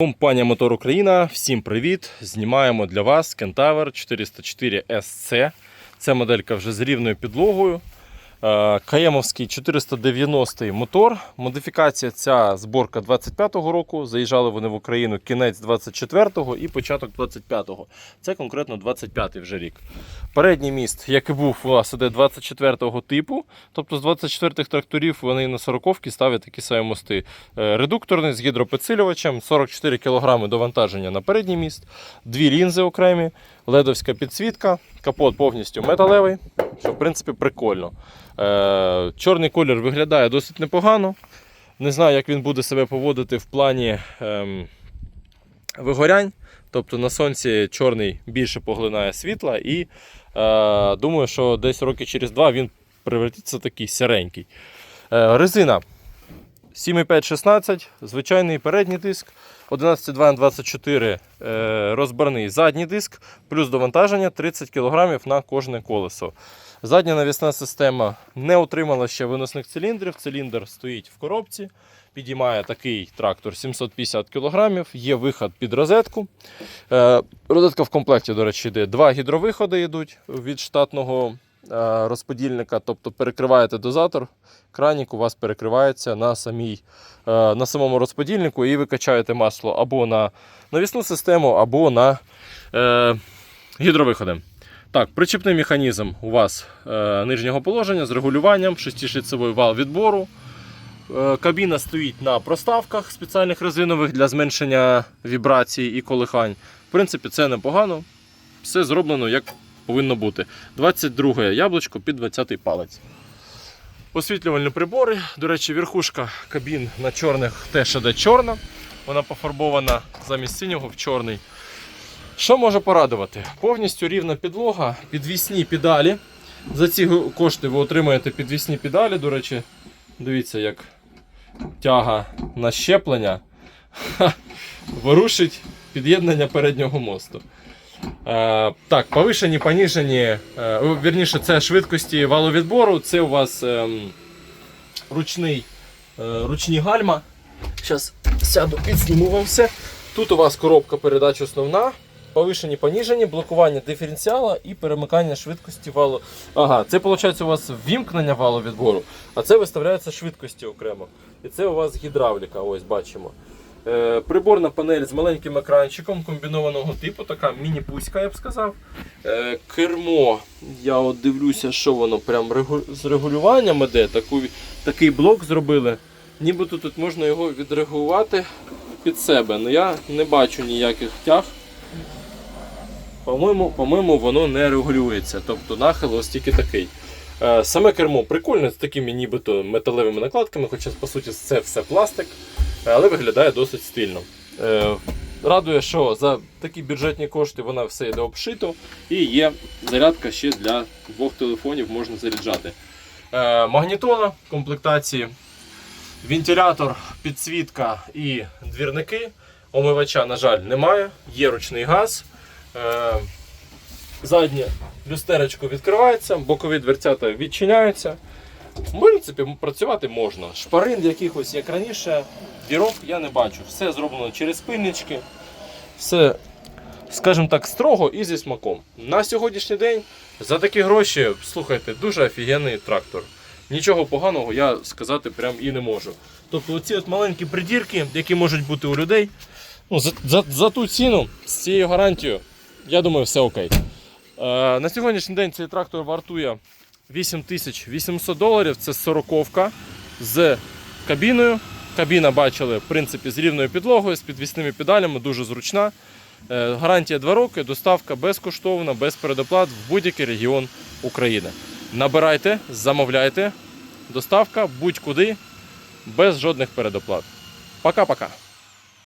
Компанія Мотор Україна, всім привіт! Знімаємо для вас Кентавер 404 SC. Це моделька вже з рівною підлогою. Е, Каємовський 490 мотор. Модифікація ця зборка 25-го року. Заїжджали вони в Україну кінець 24-го і початок 25-го. Це конкретно 25-й вже рік. Передній міст, як і був у вас, іде 24-го типу. Тобто з 24-х тракторів вони на 40-ки ставлять такі самі мости. Е, Редукторний з гідропідсилювачем, 44 кг довантаження на передній міст, дві лінзи окремі, ледовська підсвітка, капот повністю металевий, що в принципі прикольно. Е, Чорний колір виглядає досить непогано. Не знаю, як він буде себе поводити в плані ем, вигорянь. Тобто на сонці чорний більше поглинає світла, і е, думаю, що десь роки через два він превратиться такий сіренький. Е, резина 7,5-16, звичайний передній диск, 11,2 на 24 е, розбарний задній диск, плюс довантаження 30 кг на кожне колесо. Задня навісна система не отримала ще виносних циліндрів. Циліндр стоїть в коробці, підіймає такий трактор 750 кг, є виход під розетку. Е, Розетка в комплекті, до речі, йде. Два гідровиходи йдуть від штатного е, розподільника, тобто перекриваєте дозатор, кранік у вас перекривається на, самій, е, на самому розподільнику, і ви качаєте масло або на навісну систему, або на гідровиходи. Так, причепний механізм у вас е, нижнього положення з регулюванням, шестишліцевий вал відбору. Е, кабіна стоїть на проставках спеціальних резинових для зменшення вібрацій і колихань. В принципі, це непогано. Все зроблено як повинно бути. 22 яблучко під 20 палець. Освітлювальні прибори. До речі, верхушка кабін на чорних теж іде чорна. Вона пофарбована замість синього в чорний. Що може порадувати? Повністю рівна підлога, підвісні педалі. За ці кошти ви отримаєте підвісні педалі. До речі, дивіться, як тяга на щеплення ха, ворушить під'єднання переднього мосту. Е, так, повишені, поніжені, е, вірніше, це швидкості валовідбору. Це у вас ем, ручний, е, ручні гальма. Зараз сяду, підсніму вам все. Тут у вас коробка передач основна. Повишені, поніжені, блокування диференціала і перемикання швидкості валу. Ага, це виходить у вас вімкнення валу відбору, а це виставляється швидкості окремо. І це у вас гідравліка, ось бачимо. Е, приборна панель з маленьким екранчиком комбінованого типу, така міні-пуська, я б сказав. Е, кермо, я от дивлюся, що воно прям регу- з регулюванням іде. Таку, такий блок зробили. Нібито тут можна його відрегулювати під себе. але я не бачу ніяких тяг. По-моєму, по-моєму, воно не регулюється. Тобто нахил ось тільки такий. Е, Саме кермо прикольне з такими нібито металевими накладками, хоча по суті це все пластик, але виглядає досить стильно. Е, Радує, що за такі бюджетні кошти вона все йде обшито і є зарядка ще для двох телефонів можна заряджати. Е, Магнітола комплектації, вентилятор, підсвітка і двірники. Омивача, на жаль, немає. Є ручний газ. Е, Заднє люстерочко відкривається, бокові дверцята відчиняються. В принципі, працювати можна. Шпарин якихось, як раніше, дірок я не бачу. Все зроблено через пильнички. Все, скажімо так, строго і зі смаком. На сьогоднішній день за такі гроші, слухайте, дуже офігенний трактор. Нічого поганого я сказати прям і не можу. Тобто оці от маленькі придірки, які можуть бути у людей, ну, за, за, за ту ціну, з цією гарантією, я думаю, все окей. Е, на сьогоднішній день цей трактор вартує 8800 доларів. Це 40-ка з кабіною. Кабіна бачили в принципі, з рівною підлогою, з підвісними педалями, дуже зручна. Е, Гарантія 2 роки, доставка безкоштовна, без передоплат в будь-який регіон України. Набирайте, замовляйте, доставка будь-куди, без жодних передоплат. Пока-пока.